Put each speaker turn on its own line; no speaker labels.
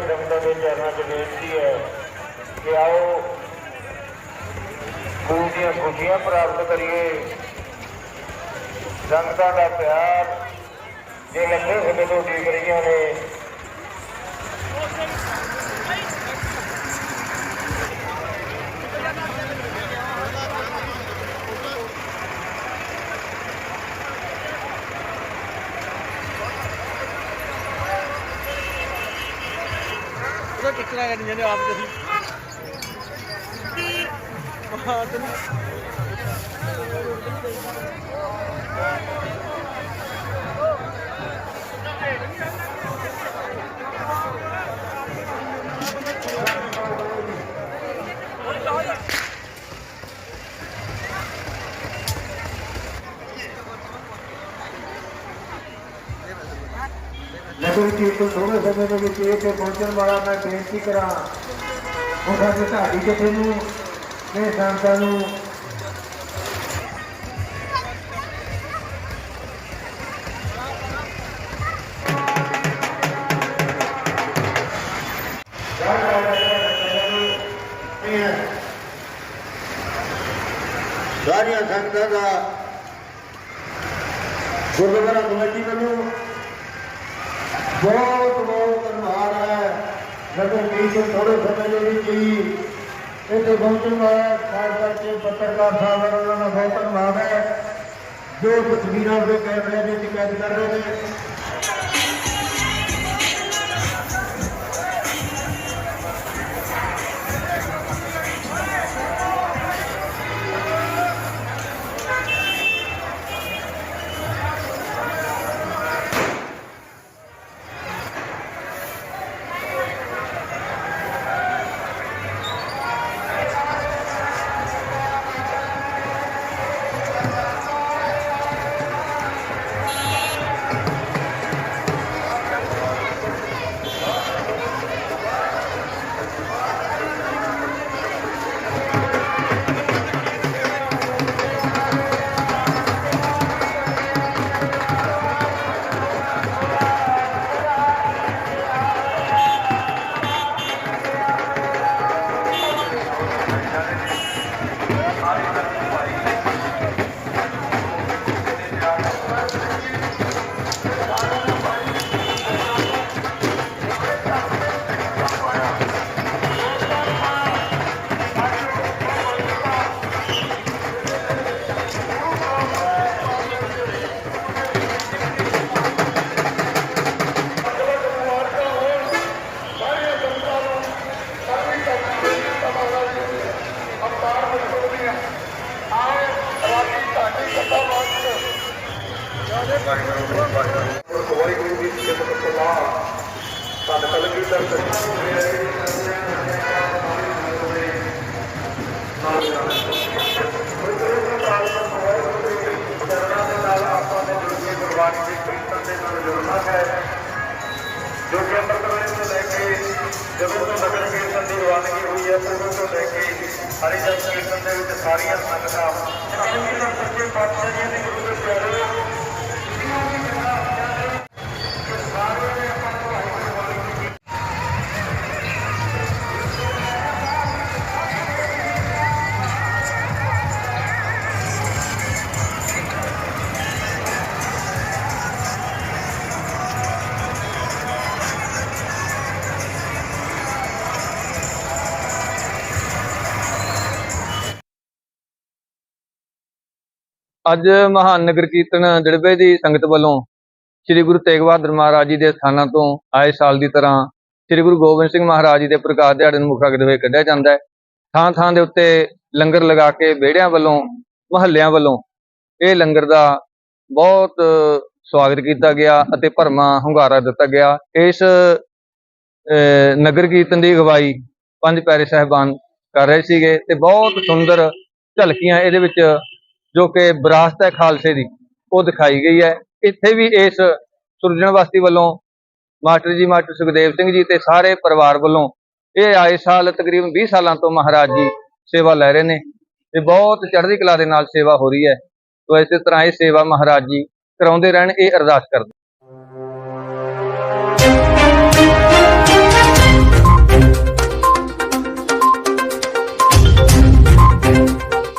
ਸੰਗਤਾਂ ਦੇ ਚਰਨਾਂ 'ਚ ਬੇਨਤੀ ਹੈ ਕਿ ਆਓ ਗੁਰੂ ਦੀਆਂ ਖੁਸ਼ੀਆਂ ਪ੍ਰਾਪਤ ਕਰੀਏ। ਸੰਗਤਾਂ ਦਾ ਪਿਆਰ ਜੇ ਲੰਬੇ ਸਮੇਂ ਤੋਂ ਉਡੀਕ ਰਹੀਆਂ ਨੇ
ਉਹਦਾ ਟਿਕਟਾਂ ਕੱਢੀਆਂ ਨੇ ਆਪ ਤੁਸੀਂ ਹਾਂ ਤੈਨੂੰ
ਨਗਰ ਕੀਰਤਨ ਥੋੜੇ ਸਮੇਂ ਦੇ ਵਿੱਚ ਇਹ ਤੇ ਪਹੁੰਚਣ ਵਾਲਾ ਮੈਂ ਬੇਨਤੀ ਕਰਾਂ। ਉਹ ਸਾਡੇ ਢਾਡੀ ਜਥੇ ਨੂੰ ਤੇ ਸੰਤਾਂ ਨੂੰ ਸਾਰੀਆਂ ਸੰਗਤਾਂ ਦਾ ਗੁਰਦੁਆਰਾ ਕਮੇਟੀ ਵੱਲੋਂ ਬਹੁਤ ਬਹੁਤ ਧੰਨਵਾਦ ਹੈ। ਨਗਰ ਕੀਰਤਨ ਥੋੜੇ ਸਮੇਂ ਦੇ ਵਿੱਚ ਹੀ ਇੱਥੇ ਪਹੁੰਚਣ ਵਾਲਾ ਖਾਸ ਕਰਕੇ ਪੱਤਰਕਾਰ ਸਾਹਿਬ ਉਹਨਾਂ ਦਾ ਬਹੁਤ ਧੰਨਵਾਦ ਹੈ। ਜੋ ਤਸਵੀਰਾਂ ਦੇ ਕੈਮਰੇ ਦੇ ਵਿੱਚ ਕੈਦ ਕਰ ਰਹੇ ਨੇ। ਧੰਨ ਕਲਗੀਧਰ ਚਰਨਾਂ ਦੇ ਨਾਲ ਆਪਾਂ ਨੇ ਜੁੜ ਕੇ ਗੁਰਬਾਣੀ ਦੇ ਕੀਰਤਨ ਦੇ ਨਾਲ ਜੁੜਨਾ ਹੈ ਜੋ ਕਿ ਅੰਮ੍ਰਿਤ ਵੇਲੇ ਤੋਂ ਲੈ ਕੇ ਜਦੋਂ ਤੋਂ ਨਗਰ ਕੀਰਤਨ ਦੀ
ਅੱਜ ਮਹਾਨ ਨਗਰ ਕੀਰਤਨ ਜੜਬੇ ਦੀ ਸੰਗਤ ਵੱਲੋਂ ਸ੍ਰੀ ਗੁਰੂ ਤੇਗ ਬਹਾਦਰ ਮਹਾਰਾਜ ਜੀ ਦੇ ਸਥਾਨਾਂ ਤੋਂ ਆਏ ਸਾਲ ਦੀ ਤਰ੍ਹਾਂ ਸ੍ਰੀ ਗੁਰੂ ਗੋਬਿੰਦ ਸਿੰਘ ਮਹਾਰਾਜ ਜੀ ਦੇ ਪ੍ਰਕਾਸ਼ ਦਿਹਾੜੇ ਨੂੰ ਮੁੱਖ ਰੱਖਦੇ ਹੋਏ ਕੱਢਿਆ ਜਾਂਦਾ ਹੈ। ਥਾਂ ਥਾਂ ਦੇ ਉੱਤੇ ਲੰਗਰ ਲਗਾ ਕੇ ਵਿਹੜਿਆਂ ਵੱਲੋਂ ਮਹੱਲਿਆਂ ਵੱਲੋਂ ਇਹ ਲੰਗਰ ਦਾ ਬਹੁਤ ਸਵਾਗਤ ਕੀਤਾ ਗਿਆ ਅਤੇ ਭਰਮਾ ਹੁੰਗਾਰਾ ਦਿੱਤਾ ਗਿਆ। ਇਸ ਅਹ, ਨਗਰ ਕੀਰਤਨ ਦੀ ਅਗਵਾਈ ਪੰਜ ਪਿਆਰੇ ਸਾਹਿਬਾਨ ਕਰ ਰਹੇ ਸੀਗੇ ਤੇ ਬਹੁਤ ਸੁੰਦਰ ਝਲਕੀਆਂ ਇਹਦੇ ਵਿੱਚ ਜੋ ਕਿ ਵਿਰਾਸਤ ਹੈ ਖਾਲਸੇ ਦੀ, ਉਹ ਦਿਖਾਈ ਗਈ ਹੈ। ਇੱਥੇ ਵੀ ਇਸ ਸੁਰਜਣ ਬਸਤੀ ਵੱਲੋਂ ਮਾਸਟਰ ਜੀ, ਮਾਸਟਰ ਸੁਖਦੇਵ ਸਿੰਘ ਜੀ ਤੇ ਸਾਰੇ ਪਰਿਵਾਰ ਵੱਲੋਂ ਇਹ ਆਏ ਸਾਲ ਤਕਰੀਬਨ 20 ਸਾਲਾਂ ਤੋਂ ਮਹਾਰਾਜ ਜੀ ਸੇਵਾ ਲੈ ਰਹੇ ਨੇ ਤੇ ਬਹੁਤ ਚੜ੍ਹਦੀ ਕਲਾ ਦੇ ਨਾਲ ਸੇਵਾ ਹੋ ਰਹੀ ਹੈ। ਤੋ ਇਸੇ ਤਰ੍ਹਾਂ ਇਹ ਸੇਵਾ ਮਹਾਰਾਜ ਜੀ ਕਰਾਉਂਦੇ ਰਹਿਣ, ਇਹ ਅਰਦਾਸ ਕਰਦੇ